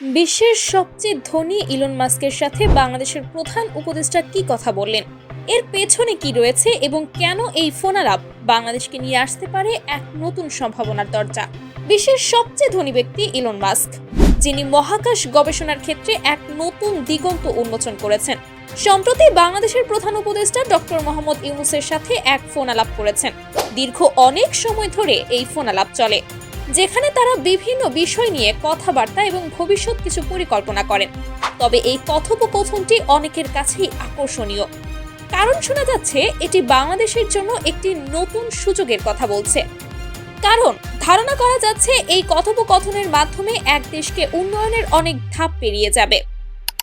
বিশ্বের সবচেয়ে ধনী ইলন মাস্কের সাথে বাংলাদেশের প্রধান উপদেষ্টা কি কথা বললেন? এর পেছনে কি রয়েছে এবং কেন এই ফোনালাপ বাংলাদেশকে নিয়ে আসতে পারে এক নতুন সম্ভাবনার দরজা? বিশ্বের সবচেয়ে ধনী ব্যক্তি ইলন মাস্ক যিনি মহাকাশ গবেষণার ক্ষেত্রে এক নতুন দিগন্ত উন্মোচন করেছেন। সম্প্রতি বাংলাদেশের প্রধান উপদেষ্টা ডক্টর মোহাম্মদ ইউনুসের সাথে এক ফোন আলাপ করেছেন। দীর্ঘ অনেক সময় ধরে এই ফোন আলাপ চলে। যেখানে তারা বিভিন্ন বিষয় নিয়ে কথাবার্তা এবং ভবিষ্যৎ কিছু পরিকল্পনা করেন। তবে এই কথোপকথনটি অনেকের কাছেই আকর্ষণীয়। কারণ শোনা যাচ্ছে, এটি বাংলাদেশের জন্য একটি নতুন সুযোগের কথা বলছে। কারণ, ধারণা করা যাচ্ছে, এই কথোপকথনের মাধ্যমে এক দেশকে উন্নয়নের অনেক ধাপ পেরিয়ে যাবে।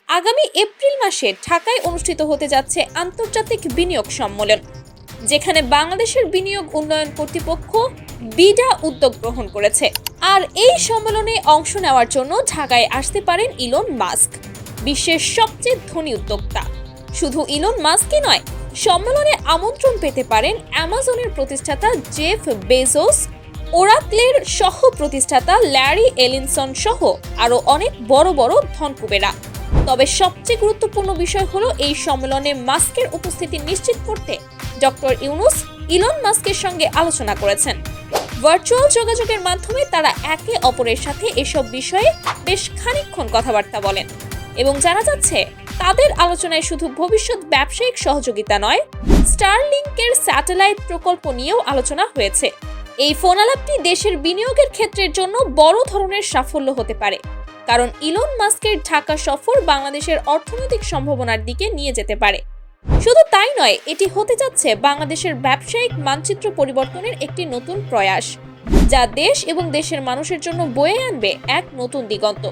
আগামী এপ্রিল মাসে ঢাকায় অনুষ্ঠিত হতে যাচ্ছে আন্তর্জাতিক বিনিয়োগ সম্মেলন, যেখানে বাংলাদেশের বিনিয়োগ উন্নয়ন কর্তৃপক্ষ বিডা উদ্যোগ গ্রহণ করেছে। আর এই সম্মেলনে অংশ নেওয়ার জন্য ঢাকায় আসতে পারেন ইলন মাস্ক, বিশ্বের সবচেয়ে ধনী উদ্যোক্তা। শুধু ইলন মাস্কই নয়, সম্মেলনে আমন্ত্রণ পেতে পারেন অ্যামাজনের প্রতিষ্ঠাতা জেফ বেজোস, ওরাকলের সহ প্রতিষ্ঠাতা ল্যারি এলিনসন সহ আরও অনেক বড় বড় ধনকুবেরা তবে সবচেয়ে গুরুত্বপূর্ণ বিষয় হলো এই সম্মেলনে মাস্কের উপস্থিতি নিশ্চিত করতে ডক্টর ইউনুস ইলন মাস্কের সঙ্গে আলোচনা করেছেন। ভার্চুয়াল যোগাযোগের মাধ্যমে তারা একে অপরের সাথে এসব বিষয়ে বেশ খানিকক্ষণ কথাবার্তা বলেন এবং জানা যাচ্ছে, তাদের আলোচনায় শুধু ভবিষ্যৎ ব্যবসায়িক সহযোগিতা নয়, স্টারলিংকের স্যাটেলাইট প্রকল্প নিয়েও আলোচনা হয়েছে। এই ফোন আলাপটি দেশের বিনিয়োগের ক্ষেত্রের জন্য বড় ধরনের সাফল্য হতে পারে, কারণ ইলন মাস্কের ঢাকা সফর বাংলাদেশের অর্থনৈতিক সম্ভাবনার দিকে নিয়ে যেতে পারে। শুধু তাই নয়, এটি হতে যাচ্ছে বাংলাদেশের ব্যবসায়িক মানচিত্র পরিবর্তনের একটি নতুন প্রয়াস, যা দেশ এবং দেশের মানুষের জন্য বয়ে আনবে এক নতুন দিগন্ত।